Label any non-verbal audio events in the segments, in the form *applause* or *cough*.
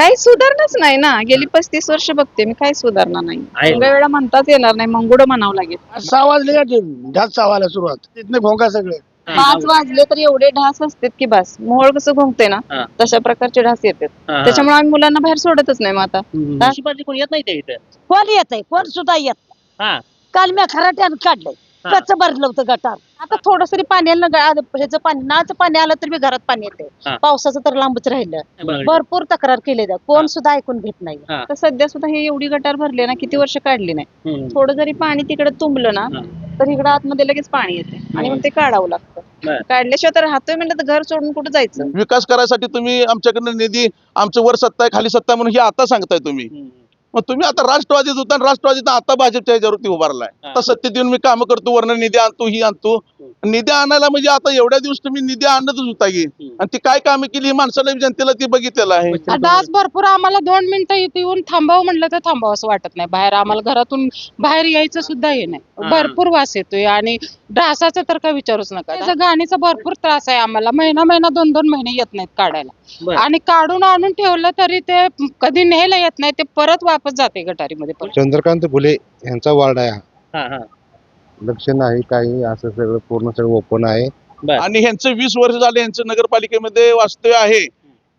काही सुधारणाच नाही ना. गेली पस्तीस वर्ष बघते मी काही सुधारणा नाही. आहे. एवढ्या वेळा म्हणताच येणार नाही मंगुड म्हणावं लागेल. सहा वाजले का ढाच सहा वाजला सुरुवात. तिथने भोंगा सगळे. पाच वाजले तर एवढे ढास असतात की बस. मोहळ कसं घुमते ना हा. तशा प्रकारचे ढास येतात. हा. त्याच्यामुळे आम्ही मुलांना बाहेर सोडतच नाही मग आता. कोणी येत नाही ते इथं? कोण येत आहे कोण सुद्धा येत नाही. हा. काल मी खराट्यानं काढलंय. कच्च भरलं होतं गटार आता थोडस तरी पाणी आलं ना, गा- ह्याचं पाणी नळाचं पाणी आलं तर मी घरात पाणी हा. येते पावसाचं तर लांबच राहिलं. भरपूर तक्रार केली जात. कोण सुद्धा ऐकून घेत नाही हा. तर सध्या सुद्धा हे एवढी गटार भरले ना किती वर्ष काढली नाही हम्म. थोडं जरी पाणी तिकडे तुंबलं ना हा. तर इकडे आतमध्ये लगेच पाणी येते आणि मग ते काढावं लागतं बरं. काढल्याशिवाय तर राहतोय म्हणलं तर घर सोडून कुठं जायचं विकास करायसाठी तुम्ही आमच्याकडनं निधी आमचं वर सत्ता आहे खाली सत्ता आहे म्हणून हे आता सांगताय तुम्ही हम्म. मग तुम्ही आता राष्ट्रवादीत होता आणि राष्ट्रवादीत आता भाजपच्या ह्याच्यावरती उभारलाय. आता सत्तेत येऊन मी कामं करतो वर्ण निधी आणतो ही आणतो. निधी आणायला म्हणजे आता एवढ्या दिवस तुम्ही निधी आणतच होता की. आणि ती काय कामं केली ही माणसाला जनतेला ती बघितलेलं आहे. डास भरपूर आम्हाला दोन मिनिटं इथे येऊन थांबावं म्हणलं तर थांबावं असं वाटत नाही. बाहेर आम्हाला घरातून बाहेर यायचं सुद्धा हे. नाही. भरपूर वास येतोय आणि डासाचा तर काय विचारूच नका. त्याचा घाणीचा भरपूर त्रास आहे आम्हाला. महिना महिना दोन दोन महिने येत नाहीत काढायला. बरं. आणि काढून आणून ठेवलं तरी ते कधी न्यायला येत नाही ते परत वापस जाते गटारीमध्ये परत चंद्रकांत फुले यांचा वार्ड आहे हा. हा हा. लक्ष नाही काही असं सगळं पूर्ण सगळं ओपन आहे. आणि ह्यांचं वीस वर्ष झाले यांचं नगरपालिकेमध्ये वास्तव्य आहे.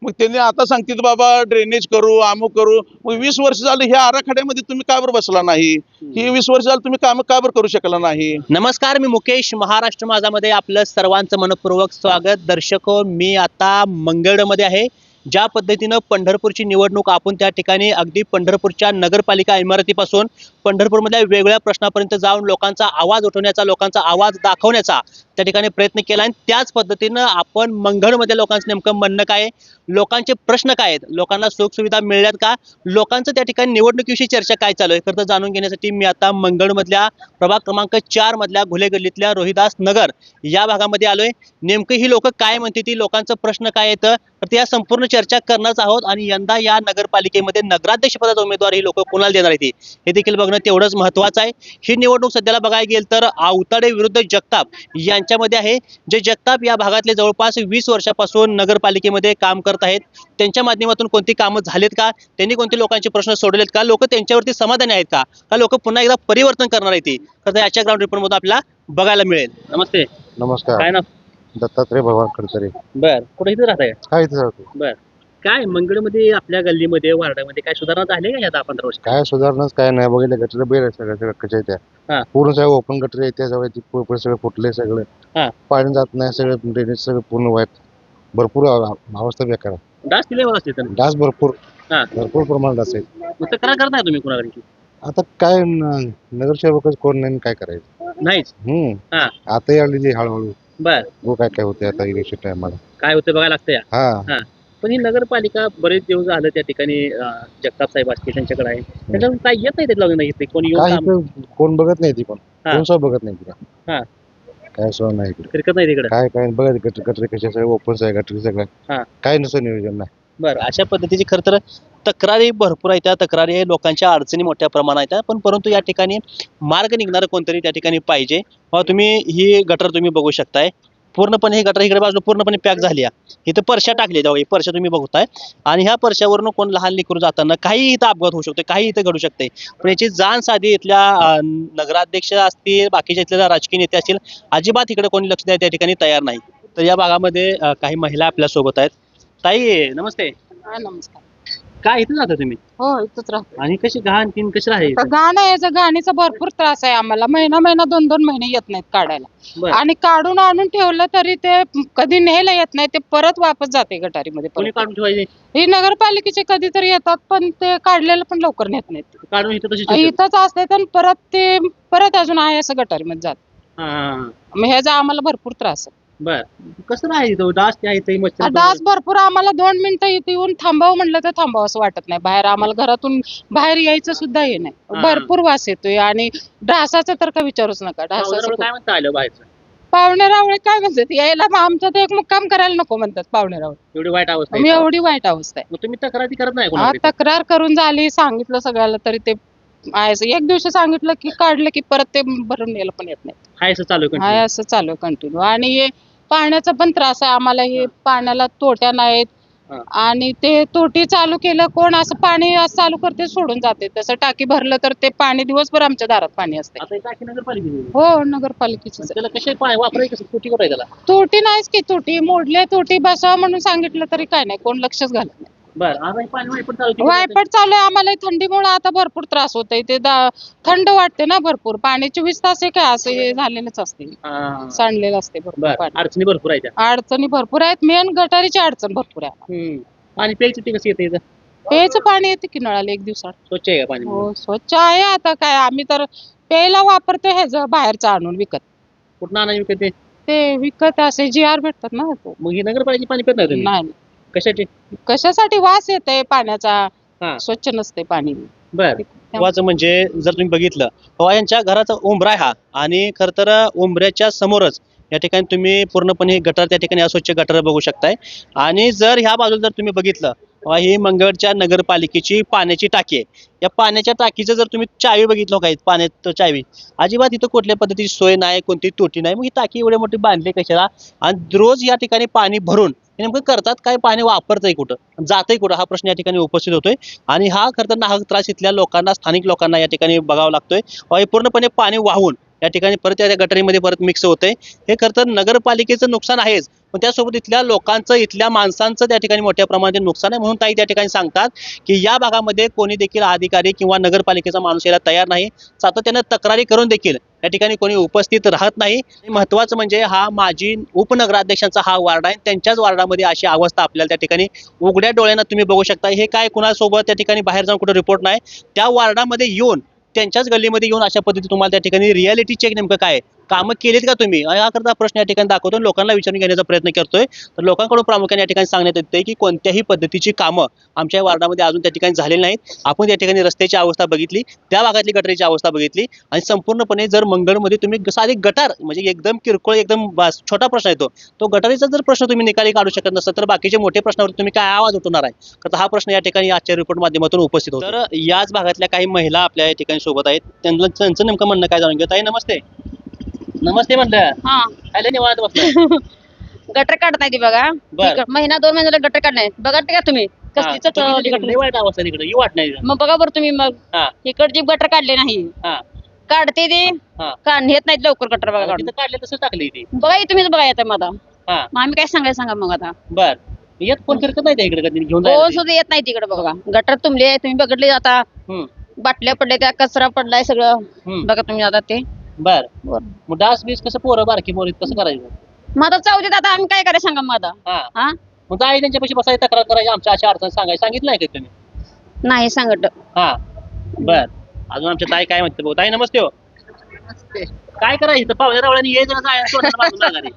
मग त्यांनी आता सांगतील बाबा ड्रेनेज करू अमुक करू. मग वीस वर्ष झाले ह्या आराखड्यामध्ये तुम्ही का बरं बसला नाही? ही वीस वर्ष झालं तुम्ही काम का बरं करू शकला नाही? नमस्कार मी मुकेश महाराष्ट्र माझामध्ये आपलं सर्वांचं मनपूर्वक स्वागत. दर्शक हो, मी आता मंगळमध्ये आहे. ज्या पद्धतीनं पंढरपूरची निवडणूक आपण त्या ठिकाणी अगदी पंढरपूरच्या नगरपालिका इमारतीपासून पंढरपूरमधल्या वेगवेगळ्या प्रश्नापर्यंत जाऊन लोकांचा आवाज उठवण्याचा लोकांचा आवाज दाखवण्याचा त्या ठिकाणी प्रयत्न केला. आणि त्याच पद्धतीनं आपण मंगळमध्ये लोकांचं नेमकं म्हणणं काय लोकांचे प्रश्न काय आहेत? लोकांना सुखसुविधा मिळल्यात का? लोकांचं त्या ठिकाणी निवडणुकीविषयी चर्चा काय चालू आहे? खरं तर जाणून घेण्यासाठी मी आता मंगळमधल्या प्रभाग क्रमांक चार मधल्या घुले गल्लीतल्या रोहिदास नगर या भागामध्ये आलोय. नेमकं ही लोक काय म्हणते ती लोकांचं प्रश्न काय येतं तर त्या संपूर्ण चर्चा करणारच आहोत. आणि यंदा या नगरपालिकेमध्ये नगराध्यक्ष पदाचा उमेदवार ही लोक कोणाला देणार आहेत. हे देखील बघ बघणं तेवढंच महत्वाचं आहे. ही निवडणूक सध्याला बघायला गेलं तर आवताडे विरुद्ध जगताप यांच्यामध्ये आहे. जे जगताप या भागातले जवळपास वीस वर्षापासून नगरपालिकेमध्ये काम करत आहेत. त्यांच्या माध्यमातून कोणती कामं झालीत का? त्यांनी कोणते लोकांचे प्रश्न सोडवलेत का? लोक त्यांच्यावरती समाधानी आहेत का? का लोक पुन्हा एकदा परिवर्तन करणार आहेत तर याच्या ग्राउंड रिपोर्ट मधून आपल्याला बघायला मिळेल. नमस्ते. नमस्कार. काय ना दत्तात्रय भगवान खडसरे. बर. कुठे इथे राहताय? काय इथे जातो बर. काय मंगळमध्ये आपल्या गल्लीमध्ये वार्डामध्ये काय सुधारणा झाली का या दहा पंधरा वर्ष काय सुधारणाच काय नाही. बघितलं गटर बेर आहे सगळं सगळं हा. त्या पूर्ण सगळं ओपन गटर त्या सगळं ती पु- पुढे सगळं फुटले हा. सगळं पाणी जात नाही सगळं ड्रेनेज सगळं पूर्ण वाईट भरपूर अव- अवस्था बेकार आहे. डास वेळा असते डास भरपूर. हा. भरपूर प्रमाणात डास आहे मग तक्रार करताय तुम्ही कुणाकडे आता काय न- नगरसेवकच कोण नाही आणि काय करायचं? नाहीच? हम्म. हा. आता आलेली हळूहळू. बर. बघू काय काय होते आता इलेक्शन टायमाला काय होतं बघायला लागतं या? हा. पण ही नगरपालिका बरेच दिवस झालं त्या ठिकाणी अं, जगताप साहेब असतील त्यांच्याकडे आहे त्याच्यावर काय येत नाही त्यात लग्न घेतले कोणी येऊन काय काम इकडं कोण बघत नाही ती पण. हा. कोण सुद्धा बघत नाही तिला. हा. काय नाही इकडे फिरकत नाही तिकडे? काय काय बघा गटर गटर कशा सगळं ओपन आहे गटर हा. सगळं काय नसतं नियोजन नाही. बरं अशा पद्धतीची खरं तर तक्रारी भरपूर आहेत त्या. तक्रारी आहे लोकांच्या अडचणी मोठ्या प्रमाणात आहेत. पण परंतु या ठिकाणी मार्ग निघणारं कोणतरी त्या ठिकाणी पाहिजे. तुम्ही ही गटर तुम्ही बघू शकताय. पूर्णपणे ही गटर इकडे बाजूला पूर्णपणे पॅक झाली आहे. इथं परशा टाकली जाऊ परशा तुम्ही बघताय. आणि ह्या परशावरून कोण लहान लेकरू जाताना काही इथं अपघात होऊ शकतो काही इथं घडू शकते पण याची जाण साधी इथल्या नगराध्यक्ष असतील बाकीच्या इथल्या राजकीय नेते असतील अजिबात इकडे कोणी लक्ष द्यायला त्या ठिकाणी तयार नाही. तर या भागामध्ये काही महिला आपल्यासोबत आहेत. ताई नमस्ते. नमस्कार. काय इथं जाता तुम्ही? हो इथंच राहतो आणि कशी घाण तीन कशी तर घाण आहे याचा घाणीचा भरपूर त्रास आहे आम्हाला. महिना महिना दोन दोन महिने येत नाहीत काढायला. आणि काढून आणून ठेवलं तरी ते कधी न्यायला येत नाही ते परत वापस जाते गटारीमध्ये कोणी परत. काढून ठेवायचे? ही नगरपालिकेचे कधीतरी येतात पण ते काढलेलं पण लवकर नेत नाहीत. काढून इथं तशी ठेवतात. इथंच असते तर परत ते परत अजून आहे असं गटारीमध्ये जात. हा, हा, हा. मग ह्याचा आम्हाला भरपूर त्रास आहे. बर. कसं इथं? डास मच्छर डास भरपूर आम्हाला दोन मिनिटं इथे येऊन थांबावं म्हणलं तर थांबावं असं वाटत नाही. बाहेर आम्हाला घरातून बाहेर यायचं सुद्धा हे हा. नाही भरपूर वास येतोय आणि डासाचं तर काय विचारूच नका. डासाचं खूप- काय म्हणता आलं बाहेरचं? पाहुणे रावळे काय म्हणतात? यायला मग आमचं तर एक मुक्काम करायला नको म्हणतात पाहुणे रावळे. एवढी वाईट अवस्था मी आहे. एवढी वाईट अवस्था आहे. मग तुम्ही तक्रारी करत नाही हा, कोणाकडे तक्रार करून झाली सांगितलं सगळ्याला तरी ते आहे. एक दिवशी सांगितलं की काढलं की परत ते भरून नेलं पण येत नाही हाय असं चालू आहे हाय continue. असं चालू आहे कंटिन्यू आणि हे पाण्याचा पण त्रास आहे. आम्हाला हे पाण्याला तोट्या नाहीत. हा. आणि ते तोटी चालू केलं कोण असं पाणी असं चालू करते सोडून जाते. तसं टाकी भरलं तर ते पाणी दिवसभर आमच्या दारात पाणी असते आता नगरपालिकेची हो नगरपालिकेची त्याला कसे पाणी वापरायचं कसं? कुठे कुठे त्याला? तोटी नाहीच की तोटी मोडले तोटी बसवा म्हणून सांगितलं तरी काय नाही. कोण लक्षच घालत नाही. बरं पाणी चालू वायपट चालू आहे आम्हाला थंडीमुळे आता भरपूर त्रास होतोय. ते दा- थंड वाटते ना भरपूर. पाणी चोवीस तास हे काय असं हे झालेलंच असते. सांडलेलं असते भरपूर बरं पाणी. अडचणी भरपूर आहेत त्या. अडचणी भरपूर आहेत. मेन गटारीची अडचण भरपूर आहे. हम्म. पाणी प्यायचं ते कसं येतं इथं? प्यायचं पाणी येते की नळाला एक दिवसात. स्वच्छ आहे का पाणी हो स्वच्छ आहे आता काय. आम्ही तर प्यायला वापरतो हे ज- बाहेरचं आणून विकत. कुठं आणा विकत ते? ते विकत असे जी आर भेटतात ना तो. मग ही नगरपालिकेची पाणी पित नाही तुम्ही? नाही. कशाची? कशासाठी वास येते पाण्याचा? हा. स्वच्छ नसते पाणी. बर. महत्वाचं म्हणजे जर तुम्ही बघितलं पवार यांच्या घराचा उंबरा आहे हा. आणि खरं तर उंबऱ्याच्या समोरच या ठिकाणी तुम्ही पूर्णपणे गटर त्या ठिकाणी अस्वच्छ गटर बघू शकताय. आणि जर ह्या बाजूला जर तुम्ही बघितलं तेव्हा ही मंगळच्या नगरपालिकेची पाण्याची टाकी आहे. या पाण्याच्या टाकीचं जर तुम्ही चावी बघितलं काय पाण्यात चावी अजिबात इथं कुठल्या पद्धतीची सोय नाही कोणती तोटी नाही. मग ही टाकी एवढी मोठी बांधली कशाला? आणि रोज या ठिकाणी पाणी भरून हे नेमकं करतात काय पाणी वापरतंय कुठं? जातंय कुठं? हा प्रश्न या ठिकाणी उपस्थित होतोय. आणि हा खरं तर नाहक त्रास इथल्या लोकांना स्थानिक लोकांना या ठिकाणी बघावं लागतोय. हे पूर्णपणे पाणी वाहून या ठिकाणी परत या गटरीमध्ये परत मिक्स होतंय. हे खरं तर नगरपालिकेचं नुकसान आहेच. पण त्यासोबत इथल्या लोकांचं इथल्या माणसांचं त्या ठिकाणी मोठ्या प्रमाणात नुकसान आहे म्हणून ताई त्या ठिकाणी सांगतात की या भागामध्ये कोणी देखील अधिकारी किंवा नगरपालिकेचा माणूस यायला तयार नाही. सातत्यानं तक्रारी करून देखील या ठिकाणी कोणी उपस्थित राहत नाही. महत्वाचं म्हणजे हा माजी उपनगराध्यक्षांचा हा वार्ड आहे. त्यांच्याच वार्डामध्ये अशी अवस्था आपल्याला त्या ठिकाणी उघड्या डोळ्यांना तुम्ही बघू शकता. हे काय कुणासोबत त्या ठिकाणी बाहेर जाऊन कुठं रिपोर्ट नाही. त्या वार्डामध्ये येऊन त्यांच्याच गल्लीमध्ये येऊन अशा पद्धती तुम्हाला त्या ठिकाणी रियालिटी चेक नेमकं काय आहे? कामं केलीत का तुम्ही? याकरता करता प्रश्न या ठिकाणी दाखवतो लोकांना विचारून घेण्याचा प्रयत्न करतोय. तर लोकांकडून प्रामुख्याने या ठिकाणी सांगण्यात येते की कोणत्याही पद्धतीची कामं आमच्या वार्डामध्ये अजून त्या ठिकाणी झालेली नाहीत. आपण त्या ठिकाणी रस्त्याची अवस्था बघितली त्या भागातली गटरीची अवस्था बघितली आणि संपूर्णपणे जर मंगळमध्ये तुम्ही साधे गटार म्हणजे एकदम किरकोळ एकदम छोटा प्रश्न येतो. तो गटारीचा जर प्रश्न तुम्ही निकाली काढू शकत नसता तर बाकीचे मोठे प्रश्नावर तुम्ही काय आवाज उठवणार आहे? तर हा प्रश्न या ठिकाणी आजच्या रिपोर्ट माध्यमातून उपस्थित होतो. तर याच भागातल्या काही महिला आपल्या या ठिकाणी सोबत आहेत. त्यांचं त्यांचं नेमकं म्हणणं काय जाणून घेत आहे नमस्ते. नमस्ते म्हणलं हा. निवांत *laughs* गटर काढत नाही ती बघा. बर. महिना दोन महिन्याला गटर काढणार बघा का तुम्ही. कसली हा, चटणी तिकडे गटर. लय वाईट अवस्था तिकडे. येऊ वाट नाही मग बघा बरं तुम्ही मग. हा. इकडची गटर काढले नाही. हा. काढते ते. हा. का नेत नाहीत लवकर गटर बघा काढून. तिथं काढले तसं टाकली ती. बघा हे तुम्हीच बघा येतं हा. मग आम्ही काय सांगायचं सांगा मग आता. बर. येत कोण फिरकत नाही त्या इकडे कधी? घेऊन कोण जायला सुद्धा येत नाही तिकडे बघा. गटर तुंबले आहे, तुम्ही बघितले आता. हम्म, बाटल्या पडल्या त्या कचरा पडलाय सगळं. हम्म. बघा तुम्ही आता ते. बर बरं. मग डास बीस कसं पोरं बारकी पोरीत कसं करायचं? मग आता देत आता आम्ही काय करायचं सांगा मग आता हा. हा? मग त्यांच्यापाशी बसायची तक्रार करायची आमच्या अशा अडचण सांगायचं सांगितलं नाही का तुम्ही? नाही सांगत. हा. बर. अजून आमच्या ताई काय म्हणते भाऊ ताई नमस्ते हो. काय करायचं इथं? पाहुण्या रावळ्याने यायचं ना जायचं सोडायला बाजूला *laughs* माघारी.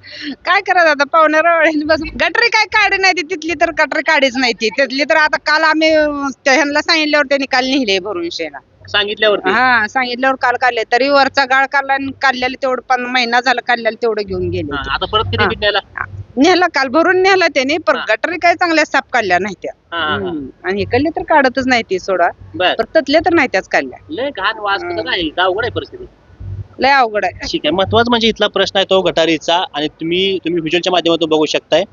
काय करत आता पाहुण्यावर बस गटरी काय काढी नाही ती तिथली तर गटरी काढीच नाही ती. तिथली तर आता काल आम्ही अं, त्या ह्यांना सांगितल्यावर त्यांनी काल नेले भरून शेला सांगितल्यावरती? हा सांगितल्यावर काल काढले. तरी वरचा गाळ काढला आणि काढलेलं तेवढं पण महिना झाला काढलेलं तेवढं घेऊन गेले हा, आता परत कधी हा. नेला काल भरून नेला त्यांनी पण हा. गटरी काय चांगल्या साफ काढल्या नाही त्या हा, हा, हा. हम्म. आणि इकडले तर काढतच नाही ती सोडा. बर. पण तर नाही त्याच काढल्या. लय घाण वास कसं काय इथं अवघड आहे परिस्थिती? लय अवघड आहे. ठीक आहे. महत्वाचं म्हणजे इथला प्रश्न आहे तो गटारीचा आणि तुम्ही तुम्ही व्हिज्युअलच्या माध्यमातून बघू शकताय.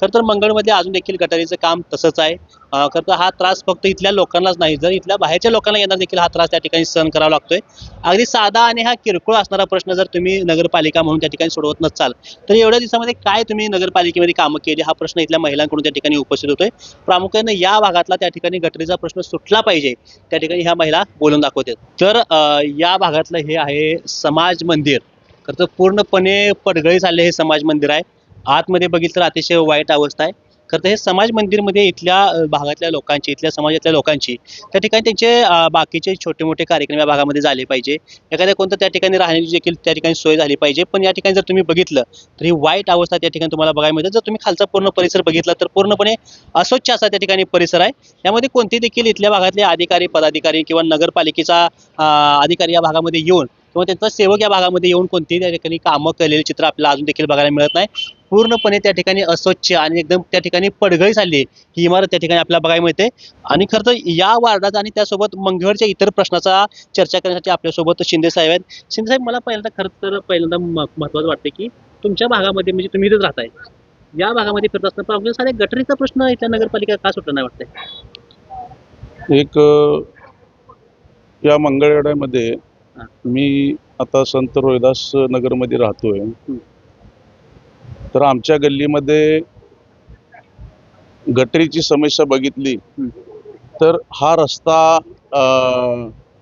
खरं तर मंगळमध्ये अजून देखील गटारीचं काम तसंच आहे. खरं तर हा त्रास फक्त इथल्या लोकांनाच नाही जर इथल्या बाहेरच्या लोकांना येणार देखील हा त्रास त्या ठिकाणी सहन करावा लागतोय. अगदी साधा आणि हा किरकोळ असणारा प्रश्न जर तुम्ही नगरपालिका म्हणून त्या ठिकाणी सोडवत नसाल तर एवढ्या दिवसामध्ये काय तुम्ही नगरपालिकेमध्ये कामं केली? हा प्रश्न इथल्या महिलांकडून त्या ठिकाणी उपस्थित होतोय. प्रामुख्याने या भागातला त्या ठिकाणी गटरीचा प्रश्न सुटला पाहिजे त्या ठिकाणी ह्या महिला बोलून दाखवतात. तर या भागातलं हे आहे समाज मंदिर. खरं तर पूर्णपणे पडगळी झाले हे समाज मंदिर आहे. आतमध्ये बघितलं तर अतिशय वाईट अवस्था आहे. खरं तर हे समाज मंदिरमध्ये इथल्या भागातल्या लोकांची इथल्या समाजातल्या लोकांची त्या ठिकाणी त्यांचे बाकीचे छोटे मोठे कार्यक्रम या भागामध्ये झाले पाहिजे. एखाद्या कोणतं त्या ठिकाणी राहण्याची देखील त्या ठिकाणी सोय झाली पाहिजे. पण या ठिकाणी जर तुम्ही बघितलं तर ही वाईट अवस्था त्या ठिकाणी तुम्हाला बघायला मिळते. जर तुम्ही खालचा पूर्ण परिसर बघितला तर पूर्णपणे अस्वच्छ असा त्या ठिकाणी परिसर आहे. त्यामध्ये कोणते देखील इथल्या भागातले अधिकारी पदाधिकारी किंवा नगरपालिकेचा अधिकारी या भागामध्ये येऊन किंवा त्यांचा सेवक या भागामध्ये येऊन कोणतीही त्या ठिकाणी कामं केलेले चित्र आपल्याला अजून देखील बघायला मिळत नाही. पूर्णपणे त्या ठिकाणी अस्वच्छ आणि एकदम त्या ठिकाणी पडगळी झाली ही इमारत त्या ठिकाणी आपल्याला बघायला मिळते. आणि खरं तर या वार्डाचा आणि त्यासोबत मंगळच्या इतर प्रश्नाचा चर्चा करण्यासाठी आपल्यासोबत शिंदे साहेब आहेत. शिंदे साहेब मला पहिल्यांदा खरं तर पहिल्यांदा म- महत्त्वाचं वाटतं की तुमच्या भागामध्ये म्हणजे तुम्ही इथेच राहताय. या भागामध्ये फिरत असताना पाहून साध्या गटरीचा प्रश्न इथल्या नगरपालिका का सुटला नाही वाटतंय? एक या मंगळवाड्यामध्ये मी आता संत रोहिदास नगरमध्ये राहतोय. तर आमच्या गल्लीमध्ये गटरीची समस्या बघितली. तर हा रस्ता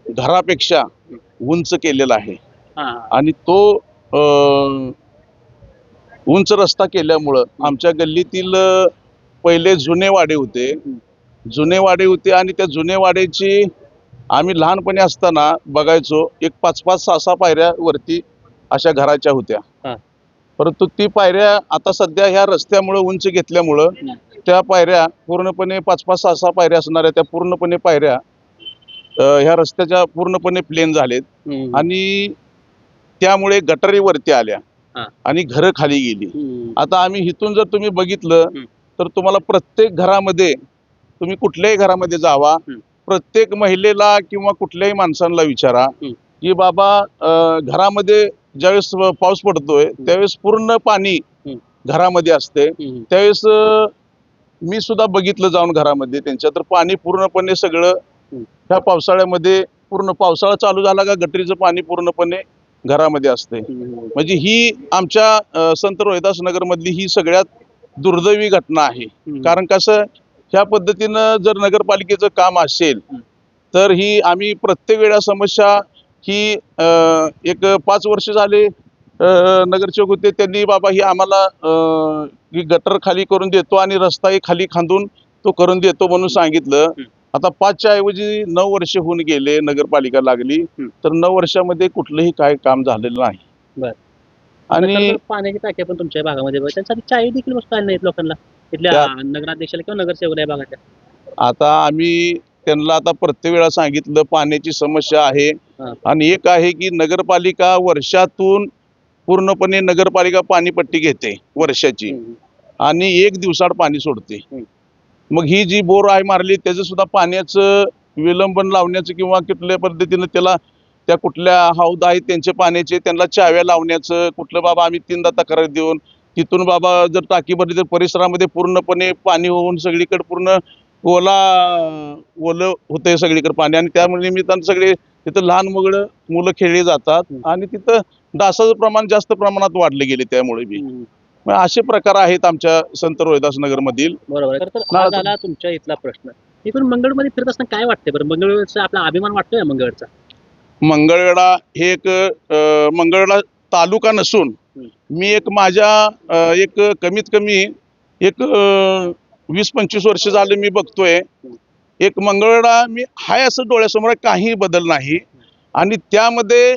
घरापेक्षा उंच केलेला आहे. आणि तो उंच रस्ता केल्यामुळं आमच्या गल्लीतील पहिले जुने वाडे होते. जुने वाडे होते आणि त्या जुने वाड्याची आम्ही लहानपणी असताना बघायचो एक पाच पाच सहा सहा पायऱ्या वरती अशा घराच्या होत्या. परंतु ती पायऱ्या आता सध्या ह्या रस्त्यामुळं उंच घेतल्यामुळं. त्या पायऱ्या पूर्णपणे पाच पाच सहा सहा पायऱ्या असणाऱ्या त्या पूर्णपणे पायऱ्या ह्या रस्त्याच्या पूर्णपणे प्लेन झालेत. आणि त्यामुळे गटारी वरती आल्या. आणि घरं खाली गेली. आता आम्ही इथून जर तुम्ही बघितलं. तर तुम्हाला प्रत्येक घरामध्ये तुम्ही कुठल्याही घरामध्ये जावा. प्रत्येक महिलेला किंवा कुठल्याही माणसांना विचारा. की बाबा घरामध्ये ज्यावेळेस पाऊस पडतोय त्यावेळेस पूर्ण पाणी. घरामध्ये असते. त्यावेळेस मी सुद्धा बघितलं जाऊन घरामध्ये त्यांच्या तर पाणी पूर्णपणे सगळं. ह्या पावसाळ्यामध्ये पूर्ण पावसाळा चालू झाला का गटरीचं पाणी पूर्णपणे घरामध्ये असते. म्हणजे ही आमच्या संत रोहिदास नगर मधली ही सगळ्यात दुर्दैवी घटना आहे. कारण कसं ह्या पद्धतीनं जर नगरपालिकेचं काम असेल. तर ही आम्ही प्रत्येक वेळा समस्या ही एक पाच वर्ष झाले नगरसेवक होते त्यांनी बाबा ही आम्हाला गटर खाली करून देतो आणि रस्ताही खाली खांदून तो करून देतो म्हणून सांगितलं. आता पाचच्या ऐवजी नऊ वर्ष होऊन गेले नगरपालिका लागली. तर नऊ वर्षामध्ये कुठलंही काय काम झालेलं नाही. आणि पाण्याची टाक्या पण तुमच्या भागामध्ये. त्यांसाठी चाळी देखील वस्तू आल्या नाहीत लोकांना इथल्या त्या- नगराध्यक्षाला किंवा नगरसेवक या भागाच्या आता आम्ही त्यांना आता प्रत्येक वेळा सांगितलं पाण्याची समस्या आहे हा. आणि एक आहे की नगरपालिका वर्षातून पूर्णपणे नगरपालिका पाणीपट्टी घेते वर्षाची हम्म. आणि एक दिवसाड पाणी सोडते हम्म. मग ही जी बोर आहे मारली त्याचं सुद्धा पाण्याचं विलंबन लावण्याचं किंवा कुठल्या पद्धतीनं त्याला त्या कुठल्या हौद आहेत त्यांचे पाण्याचे त्यांना चाव्या लावण्याचं कुठलं बाबा आम्ही तीनदा तक्रार देऊन तिथून बाबा जर टाकी भरली तर परिसरामध्ये पूर्णपणे पाणी होऊन सगळीकडे पूर्ण ओला ओलं होतंय सगळीकडे पाणी. आणि त्या निमित्तानं सगळे तिथं लहान मुलं मुलं खेळली जातात. आणि तिथं डासाचं प्रमाण जास्त प्रमाणात वाढले गेले त्यामुळे बी. मग असे प्रकार आहेत आमच्या संत रोहिदास नगर मधील बरोबर तर हा तुमच्या इथला प्रश्न. इथून मंगळमध्ये फिरत असताना काय वाटतंय बरं? मंगळवेरचा आपला अभिमान वाटतोय मंगळवेरचा मंगळवेढा हे एक अं, मंगळवेढा तालुका नसून मी एक माझ्या एक कमीत कमी एक वीस पंचवीस वर्ष झाले मी बघतोय. एक मंगळवेढा मी हाय असं डोळ्यासमोर काही बदल नाही. आणि त्यामध्ये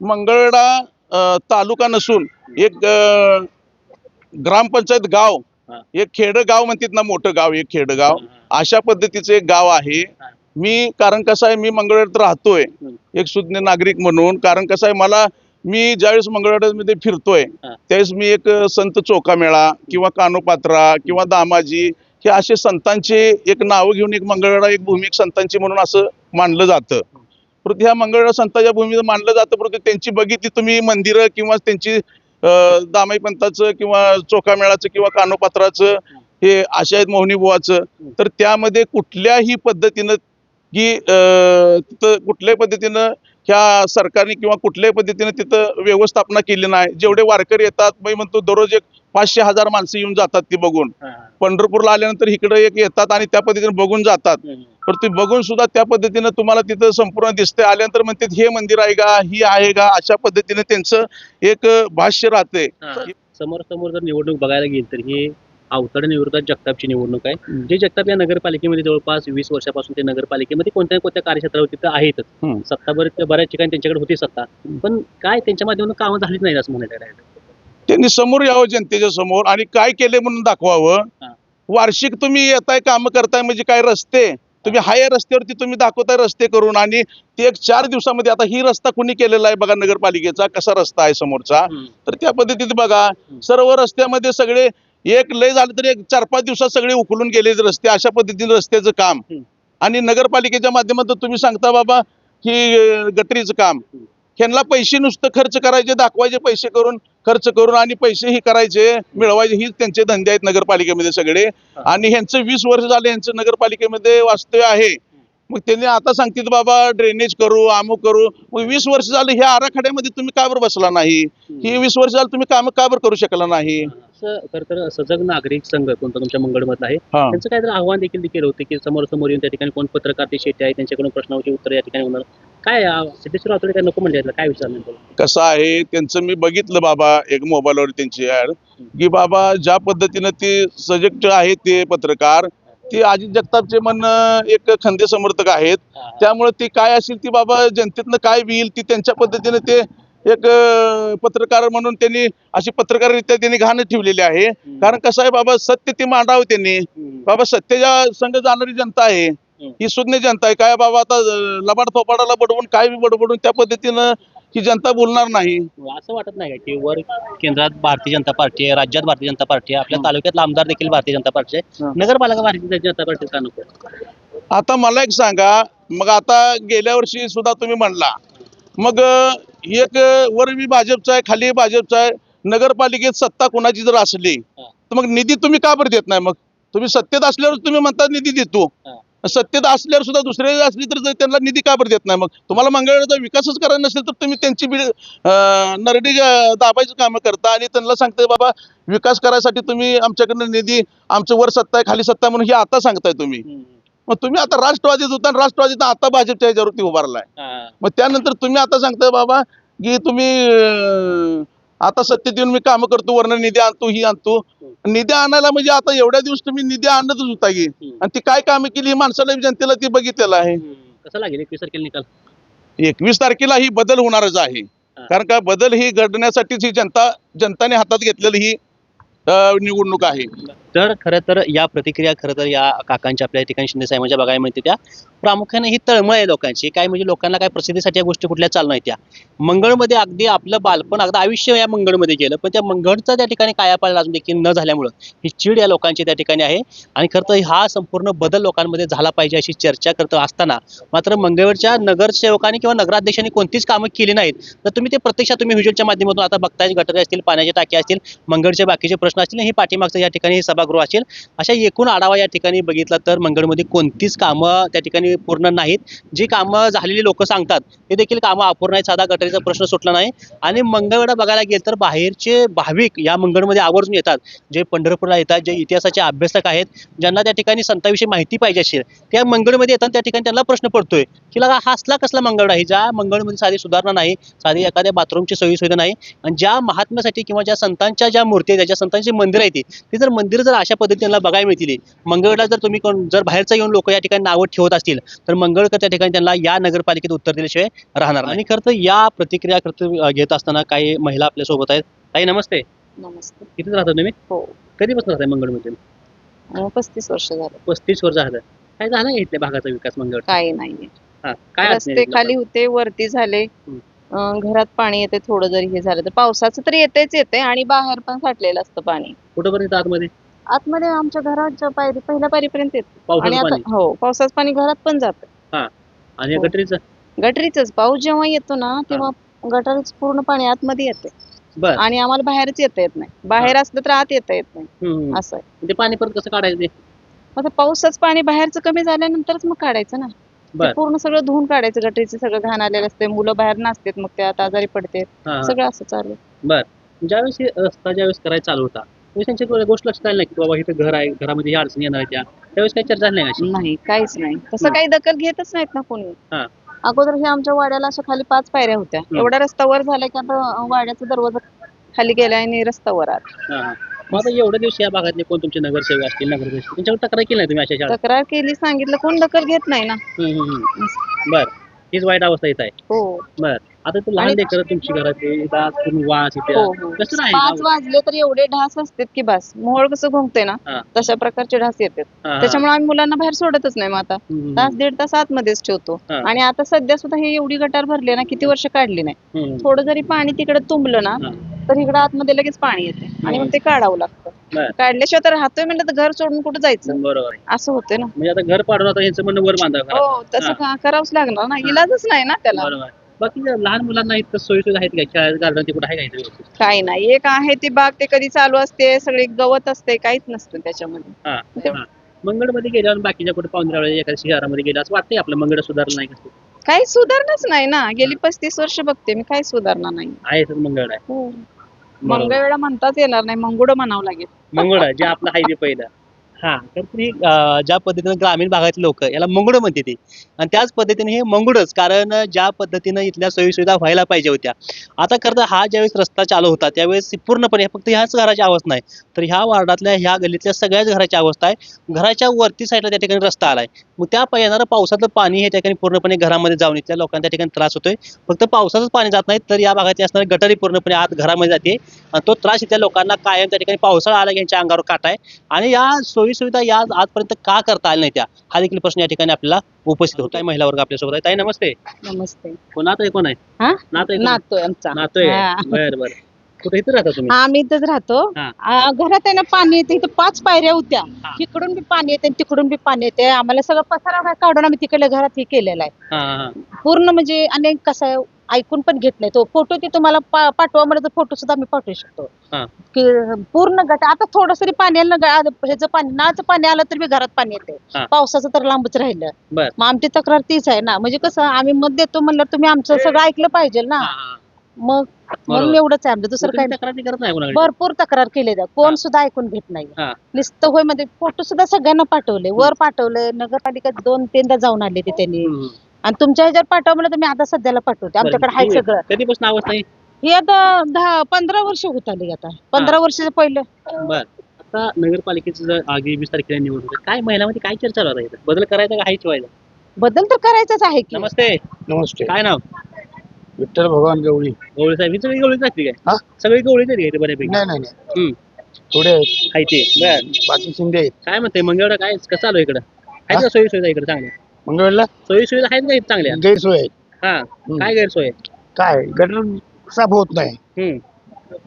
मंगळवेढा तालुका नसून एक ग्रामपंचायत गाव. एक खेडगाव म्हणतात ना मोठं गाव एक खेडगाव अशा पद्धतीचं एक गाव आहे. मी कारण कसं आहे मी मंगळवेढ्यात राहतोय एक सुज्ञ नागरिक म्हणून. कारण कसं आहे मला मी ज्यावेळेस मंगळवेढ्यामध्ये फिरतोय. त्यावेळेस मी एक संत चोकामेळा किंवा कानोपात्रा किंवा दामाजी हे असे संतांचे एक नावं घेऊन एक मंगळवेढा एक भूमी एक संतांची म्हणून असं मानलं जातं परंतु ह्या मंगळवेढा संतांच्या भूमीत मानलं जातं परंतु त्यांची बघितली तुम्ही मंदिरं किंवा त्यांची दामाई पंथाचं किंवा चोकामेळाचं किंवा कानोपात्राचं हे अशा आहेत मोहनी बुवाचं तर त्यामध्ये कुठल्याही पद्धतीनं की अं, तिथं कुठल्याही पद्धतीनं ह्या सरकारने किंवा कुठल्याही पद्धतीनं तिथं व्यवस्थापना केली नाही. जेवढे वारकरी येतात मी म्हणतो दररोज एक पाचशे हजार माणसं येऊन जातात ती बघून. पंढरपूरला आल्यानंतर इकडे एक येतात आणि त्या पद्धतीने बघून जातात. तर ते बघून सुद्धा त्या पद्धतीनं तुम्हाला तिथं संपूर्ण दिसते आल्यानंतर म्हणते हे मंदिर आहे का? ही आहे का? अशा पद्धतीने त्यांचं एक भाष्य राहते समोर समोर जर निवडणूक बघायला गेली तर ही अवतडे विरोधात जगतापची निवडणूक आहे. जे जगताप या नगरपालिकेमध्ये जवळपास वीस वर्षापासून ते नगरपालिकेमध्ये कोणत्या कोणत्या कार्यक्षेत्रावर तिथं आहेतच हम्म. सत्ता बऱ्याच ठिकाणी त्यांच्याकडे होती सत्ता. पण काय त्यांच्या माध्यमातून कामं झालीच नाही असं म्हणायला. त्यांनी समोर यावं जनतेच्या समोर आणि काय केले म्हणून दाखवावं. वार्षिक तुम्ही येताय काम करताय म्हणजे काय रस्ते? तुम्ही हाय रस्त्यावरती तुम्ही दाखवताय रस्ते करून आणि ते एक चार दिवसामध्ये आता ही रस्ता कुणी केलेला आहे बघा नगरपालिकेचा कसा रस्ता आहे समोरचा. तर त्या पद्धतीत बघा सर्व रस्त्यामध्ये सगळे एक लय झालं तरी एक चार पाच दिवसात सगळे उकलून गेले रस्ते अशा पद्धतीने रस्त्याचं काम. आणि नगरपालिकेच्या माध्यमातून तुम्ही सांगता बाबा की गटरीचं काम. ह्यांना पैसे नुसतं खर्च करायचे दाखवायचे पैसे करून खर्च करून आणि पैसे ही करायचे मिळवायचे ही त्यांचे धंदे आहेत नगरपालिकेमध्ये सगळे. आणि ह्यांचं वीस वर्ष झाले यांचं नगरपालिकेमध्ये वास्तव्य आहे. मग त्यांनी आता सांगतील बाबा ड्रेनेज करू अमुक करू. मग वीस वर्ष झाले ह्या आराखड्यामध्ये तुम्ही का बरं बसला नाही? ही वीस वर्ष झालं तुम्ही काम का बरं करू शकला नाही? खरं तर सजग नागरिक संघ कोणता तुमच्या मंगळमधला आहे. त्यांचं काहीतरी आव्हान देखील देखील होते की समोर समोर येऊन त्या ठिकाणी कोण पत्रकार ते शेती आहे त्यांच्याकडून प्रश्नावरची उत्तर या ठिकाणी होणार. काय सिद्धेश्वर राठोड काय नको म्हणजे? काय विचार कसं आहे त्यांचं मी बघितलं बाबा एक मोबाईलवर त्यांची ऍड की बाबा ज्या पद्धतीनं ते सजग आहे ते पत्रकार ते अजित जगतापचे म्हणणं एक खंदे समर्थक आहेत. त्यामुळे ती काय असेल ती बाबा जनतेतनं काय होईल ती त्यांच्या पद्धतीने ते एक पत्रकार म्हणून त्यांनी अशी पत्रकाररित्या त्यांनी घाण ठेवलेली आहे. कारण कसं आहे बाबा सत्य ते मांडावं त्यांनी. बाबा सत्याच्या संघ जाणारी जनता आहे. ही सुज्ञ जनता आहे. काय बाबा आता लबाड थोपाडाला बडवून काय बडबडून त्या पद्धतीनं ही जनता बोलणार नाही. असं वाटत नाही का की वर केंद्रात भारतीय जनता पार्टी आहे राज्यात भारतीय जनता पार्टी आहे आपल्या तालुक्यातला आमदार देखील भारतीय जनता पार्टी आहे नगरपालिका भारतीय जनता पार्टी का नको? आता मला एक सांगा मग आता गेल्या वर्षी सुद्धा तुम्ही म्हणला मग एक वर मी भाजपचा आहे खाली भाजपचा आहे नगरपालिकेत सत्ता कोणाची जर असली तर मग निधी तुम्ही का बरं देत नाही? मग तुम्ही सत्तेत असल्यावर तुम्ही म्हणता निधी देतो. सत्तेत असल्यावर सुद्धा दुसरे असली तर त्यांना निधी का बरं देत नाही मग? तुम्हाला मंगळवेळाचा विकासच करायचा नसेल तर तुम्ही त्यांची बी- अं, नरडी दाबायची कामं करता आणि त्यांना सांगताय बाबा विकास करायसाठी तुम्ही आमच्याकडनं निधी आमचं वर सत्ता आहे खाली सत्ता म्हणून हे आता सांगताय तुम्ही. मग तुम्ही आता राष्ट्रवादीत होता आणि राष्ट्रवादीत आता भाजपच्या ह्याच्यावरती उभारलाय. मग त्यानंतर तुम्ही आता सांगताय बाबा की तुम्ही आता सत्तेत येऊन मी कामं करतो वर्ण निधी आणतो ही आणतो निधी आणायला म्हणजे आता एवढ्या दिवस तुम्ही निधी आणतच होता की. आणि ती काय कामं केली? ही माणसाला जनतेला ती बघितलेलं आहे. कसं लागेल? एकवीस तारखेला निकाल. एकवीस तारखेला ही बदल होणारच आहे. कारण का बदल ही घडण्यासाठीच ही जनता जनताने हातात घेतलेली ही अं, निवडणूक आहे. तर खरं तर या प्रतिक्रिया खरं तर या काकांच्या आपल्या ठिकाणी शिंदे साहेबांच्या बघायला मिळते त्या. प्रामुख्याने ही तळमळ आहे लोकांची. काय म्हणजे लोकांना काय प्रसिद्धीसाठी या गोष्टी कुठल्या चालणार त्या. मंगळमध्ये अगदी आपलं बालपण अगदी आयुष्य या मंगळमध्ये गेलं पण त्या मंगळचा त्या ठिकाणी कायापालट अजून देखील न झाल्यामुळं. ही चीड या लोकांची त्या ठिकाणी आहे. आणि खरं तर हा संपूर्ण बदल लोकांमध्ये झाला पाहिजे अशी चर्चा करत असताना मात्र मंगळवेरच्या नगरसेवकांनी किंवा नगराध्यक्षांनी कोणतीच कामं केली नाहीत. तर तुम्ही ते प्रत्यक्षात तुम्ही व्हिज्युअलच्या माध्यमातून आता बघताय गटरे असतील पाण्याच्या टाक्या असतील मंगळचे बाकीचे प्रश्न असतील हे पाठीमागचं या ठिकाणी सभा सभागृह असेल. अशा एकूण आढावा या ठिकाणी बघितला तर मंगळमध्ये कोणतीच कामं त्या ठिकाणी पूर्ण नाहीत. जी कामं झालेली लोक सांगतात ते देखील कामं अपूर्ण आहेत. साधा गटारीचा प्रश्न सुटला नाही. आणि मंगळवेढा बघायला गेलं तर बाहेरचे भाविक या मंगळमध्ये आवर्जून येतात. जे पंढरपूरला येतात जे इतिहासाचे अभ्यासक आहेत ज्यांना त्या ठिकाणी संतांविषयी माहिती पाहिजे असेल त्या मंगळमध्ये येतात त्या ठिकाणी त्यांना प्रश्न पडतोय. की लगा हासला कसला मंगळ आहे? ज्या मंगळमध्ये साधी सुधारणा नाही साधी एखाद्या बाथरूमची सोयी सुविधा नाही आणि ज्या महात्म्यासाठी किंवा ज्या संतांच्या ज्या मूर्ती आहेत ज्या संतांची मंदिर आहे ती जर मंदिर जर अशा पद्धतीने बघायला मिळतील. मंगळवेढा जर तुम्ही कोण जर बाहेरचा येऊन लोक या ठिकाणी नावं ठेवत असतील तर मंगळकर त्या ठिकाणी त्यांना या नगरपालिकेत उत्तर दिल्याशिवाय राहणार नाही. आणि खरं तर या प्रतिक्रिया खरं घेत असताना काही महिला आपल्यासोबत आहेत. ताई नमस्ते. नमस्ते. किती राहता तुम्ही? हो. कधीपासून राहताय मंगळमध्ये पस्तीस वर्ष झालं. पस्तीस वर्ष राहताय काय झाला इथल्या भागाचा विकास मंगळ काही नाहीये हा काय अडचणी रस्ते आहेत खाली होते वरती झाले. हम्म. अं, घरात पाणी येते थोडं जरी हे झालं तर पावसाचं तरी येतेच येते आणि बाहेर पण साठलेलं असतं पाणी. कुठंपर्यंत आतमध्ये? आतमध्ये आमच्या घराच्या पायरी पहिल्या पायरीपर्यंत येते. आणि आता पाणी. हो पावसाचं पाणी घरात पण जात. आणि हो. गटरीचं? गटरीच पाऊस जेव्हा येतो ना तेव्हा गटारीच पूर्ण पाणी आतमध्ये येते. बर. आणि आम्हाला बाहेरच येता येत नाही. बाहेर असलं तर आत येता येत नाही. हम्म. असं आहे. ते पाणी परत कसं काढायचं? ते आता पावसाचं पाणी बाहेरचं कमी झाल्यानंतरच मग काढायचं ना. ते. पूर्ण सगळं धुवून काढायचं. गटरीचं सगळं घाण आलेलं असते मुलं बाहेर नाचतात मग त्यात आजारी पडते हा, हा. सगळं असं चालू. बर. ज्यावेळेस हे रस्ता ज्यावेळेस करायला चालू होता. त्यावेळेस त्यांची गो- गोष्ट लक्षात आली नाही की बाबा इथं घर आहे घरामध्ये अडचणी येणार त्या. त्यावेळेस काही चर्चा झाली नाही अशी. नाही काहीच नाही. तसं. काही दखल घेतच नाहीत ना कोणी. हा. अगोदर हे आमच्या वाड्याला अशा खाली पाच पायऱ्या होत्या. हम्म. एवढा रस्ता वर झाला की आता वाड्याचा दरवाजा खाली गेला आणि रस्ता वर आला. हा. मग आता एवढे दिवस या भागातले कोण तुमचे नगरसेवक असतील असतील, त्यांच्यावर तक्रार केली नाही तुम्ही अशा शाळा तक्रार केली सांगितलं कोण दखल घेत नाही ना. बर. हीच वाईट अवस्था इथं आहे. हो. बर. आता ते लहान आणि- लेकर तुमची पूर्ण वास हो हो. कसं पाच वाजले तर एवढे ढास असतात की बस. मोहळ कसं घुमते ना हा. तशा प्रकारचे ढास येतात. हा. त्याच्यामुळे आम्ही मुलांना बाहेर सोडतच नाही मग आता. हम्म, तास दीड तास आतमध्येच ठेवतो. हा. आणि आता सध्या सुद्धा हे एवढी गटार भरली ना किती वर्ष काढली नाही. हम्म. थोडं जरी पाणी तिकडे तुंबलं ना हा. तर इकडे आतमध्ये लगेच पाणी येते. आणि मग ते काढावं लागतं. बर. काढल्याशिवाय तर राहतोय म्हणलं तर घर सोडून कुठं जायचं? बरोबर. आहे असं होते ना. म्हणजे आता घर पाडून आता यांचं म्हणणं वर बांधावं घरात. हो तसं का- करावंच लागणार ना? इलाजच नाही ना त्याला. बरोबर. आहे. बाकी लहान मुलांना इतकं सोयी सुविधा आहेत का? खेळायचं गार्डन ते कुठे आहे का इथं व्यवस्थित? काही नाही. एक आहे ती बाग ते कधी चालू असते सगळे गवत असते काहीच नसतं त्याच्यामध्ये. हा, ते- हा. मंगळमध्ये गेल्यावर बाकीच्या कुठे पाहुण्या वेळेला एखाद्या शहरामध्ये गेलं असं वाटतंय आपलं मंगळ सुधारलं नाही काही सुधारणाच नाही ना. गेली पस्तीस वर्ष बघते मी काही सुधारणा नाही. आहे तर मंगळ आहे. हो. बरोबर. मंगळवेळा म्हणताच येणार नाही मंगुड म्हणावं लागेल. मंगळ आहे जे आपलं आहे ते पहिलं. हा तर ती अं, ज्या पद्धतीनं ग्रामीण भागातले लोक याला मंगुड म्हणते ते. आणि त्याच पद्धतीने हे मंगुडच कारण ज्या पद्धतीनं इथल्या सोयीसुविधा व्हायला पाहिजे होत्या. आता खरं तर हा ज्यावेळेस रस्ता चालू होता त्यावेळेस पूर्णपणे फक्त ह्याच घराची अवस्था नाही. तर ह्या वार्डातल्या ह्या गल्लीतल्या सगळ्याच घराची अवस्था आहे. घराच्या वरती साईडला त्या ठिकाणी रस्ता आलाय. मग त्या प- येणारं पावसाचं पाणी हे त्या ठिकाणी पूर्णपणे घरामध्ये जाऊन इथल्या लोकांना त्या ठिकाणी त्रास होतोय. फक्त पावसाचंच पाणी जात नाही तर या भागातली असणारी गटारी पूर्णपणे आत घरामध्ये जाते. आणि तो त्रास इथल्या लोकांना कायम त्या ठिकाणी पावसाळा आला की यांच्या अंगावर काटा आहे. आणि या सोयी सुविधा या आजपर्यंत का करता आल्या नाही त्या? हा देखील प्रश्न या ठिकाणी आपल्याला उपस्थित होत आहे महिला वर्ग आपल्यासोबत. आहे ताई नमस्ते. नमस्ते. कोण नातं आहे कोण आहे? हा? नातं आहे कोण? नातोय आमचा. हा. बर बर. कुठे इथं राहता तुम्ही? हा, आम्ही इथंच राहतो. हा. आ, घरात आहे ना पाणी येते. इथं पाच पायऱ्या होत्या. हा. इकडून बी पाणी येते तिकडून बी पाणी येते. आम्हाला सगळं पसारा काढून आम्ही तिकडल्या घरात हे केलेलं आहे. हा हा पूर्ण म्हणजे आणि कसं आहे ऐकून पण घेत नाही तो फोटो ते तुम्हाला पा- पाठवा म्हणलं तर फोटो सुद्धा आम्ही पाठवू शकतो हा. की पूर्ण गट आता थोडं तरी पाणी आलं ना ग- ह्याचं पाणी नळाचं पाणी आलं तर बी घरात पाणी येते हा. पावसाचं तर लांबच राहिलं बर. मग आमची तक्रार तीच आहे ना म्हणजे कसं आम्ही मत देतो म्हणलं तुम्ही आमचं सगळं ऐकलं पाहिजे ना हा, हा. मग म्हणून बरोबर. एवढंच आहे आमचं दुसरं तुम्ही तक्रारी करत नाही कोणाकडे भरपूर तक्रार केली जात कोण हा. सुद्धा ऐकून घेत नाही हा. नुसतं होयमध्ये फोटो सुद्धा सगळ्यांना पाठवले वर पाठवले नगरपालिकेत दोन तीनदा जाऊन आले ते त्यांनी हम्म. आणि तुमच्या ह्याच्यावर पाठवा म्हणलं तर मी आता सध्याला पाठवते. आमच्याकडे आहे सगळं. कधीपासून अवस्था आहे हे आता दहा पंधरा वर्ष होत आली आता. पंधरा वर्षाचं पहिलं. बर. आता नगरपालिकेचं जर आगे वीस तारखेला निवडणूक आहे, काय महिलामध्ये काय चर्चा चालू आहे? बदल करायचा का हायच व्हायचा बदल तर करायचाच आहे की. नमस्ते. नमस्ते. काय नाव? विठ्ठल भगवान गवळी. गवळी साहेब ही सगळी गवळीच असते हा? काय सगळी गवळीच आहेत इथे बऱ्यापैकी. नाही नाही नाही. हम्म. थोडे आहेत. हाय ते. बर. बाकी शिंदे आहेत. काय म्हणते मंगळवार काय? कसं चालू आहे इकडं? आहेत का सोयी सुविधा इकडे चांगल्या? मंगळवेळला सोयी सुविधा आहेत का इथं चांगल्या? गैरसोय आहेत. हा काय गैरसोय? काय? गटर साफ होत नाही. हम्म,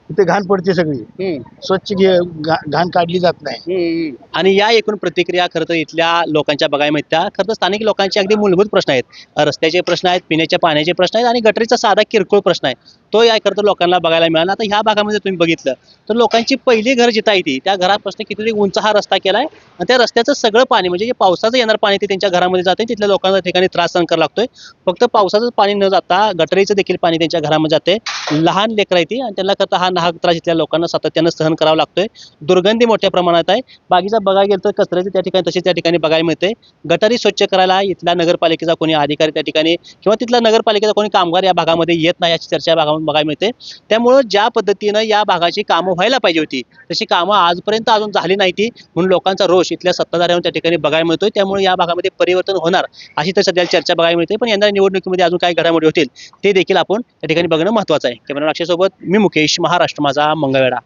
इथे घाण पडते सगळी. हम्म, स्वच्छ घे- घा- घाण काढली जात नाही. आणि या एकूण प्रतिक्रिया खरं तर इथल्या लोकांच्या बघायला मिळत्या. खरं तर स्थानिक लोकांचे अगदी मूलभूत प्रश्न आहेत. रस्त्याचे प्रश्न आहेत पिण्याच्या पाण्याचे प्रश्न आहेत आणि गटरीचा साधा किरकोळ प्रश्न आहे. तो या खरं तर लोकांना बघायला मिळाला. आता ह्या भागामध्ये तुम्ही बघितलं तर लोकांची पहिली घर जिथं आहे ती त्या घरापासून कितीतरी उंच हा रस्ता केलाय. आणि त्या रस्त्याचं सगळं पाणी म्हणजे जे पावसाचं येणार पाणी ते त्यांच्या घरामध्ये जाते तिथल्या लोकांना ठिकाणी त्रास सहन करावा लागतोय. फक्त पावसाचं पाणी न जाता गटरीचं देखील पाणी त्यांच्या घरामध्ये जाते लहान लेकरं आहे ती आणि त्यांना करता हा नाहक त्रास इथल्या लोकांना सातत्यानं सहन करावा लागतोय. दुर्गंधी मोठ्या प्रमाणात आहे. बागीचा बघायला गेलं तर कचऱ्याचे त्या ठिकाणी तसेच त्या ठिकाणी बघायला मिळते गटारी स्वच्छ करायला इथल्या नगरपालिकेचा कोणी अधिकारी त्या ठिकाणी किंवा तिथला नगरपालिकेचा कोणी कामगार या भागामध्ये येत नाही याची चर्चा भागामध्ये बघायला मिळते त्यामुळं ज्या पद्धतीनं या भागाची कामं व्हायला पाहिजे होती तशी कामं आजपर्यंत अजून झाली नाही ती म्हणून लोकांचा रोष इथल्या सत्ताधाऱ्यांवर त्या ठिकाणी बघायला मिळतोय. त्यामुळे या भागामध्ये परिवर्तन होणार अशी तर सध्या चर्चा बघायला मिळते. पण यंदा निवडणुकीमध्ये अजून काय घडामोडी होतील ते देखील आपण त्या ठिकाणी बघणं महत्वाचं आहे. कॅमेरा सोबत मी मुकेश महाराष्ट्र माझा मंगळवेढा.